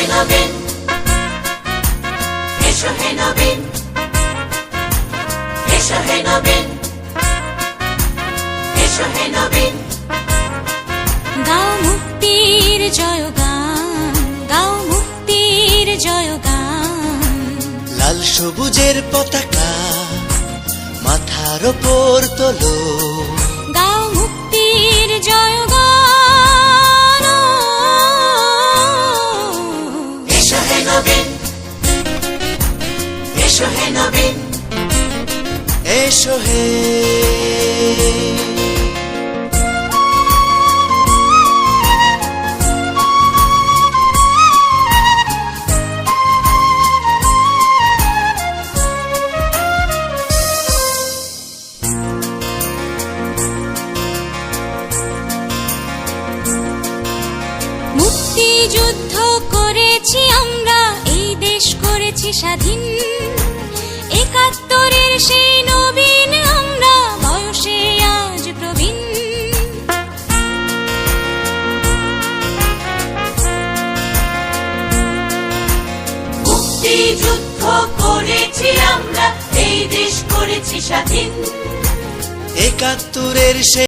হে নবীন। এসো হে নবীন। এসো হে নবীন। এসো হে নবীন। গাও মুক্তির জয়গান গাও মুক্তির জয়গান। লাল সবুজের পতাকা মাথার ওপর তোলো। গাও মুক্তির হে নবীন এসো হে নবীন এসো হে মুক্তিযুদ্ধ স্বাধীন। একাত্তরের সেই নবীন আমরা বয়সে আজ প্রবীণ। মুক্তিযুদ্ধ করেছি আমরা এই দেশ করেছি স্বাধীন। একাত্তরের সে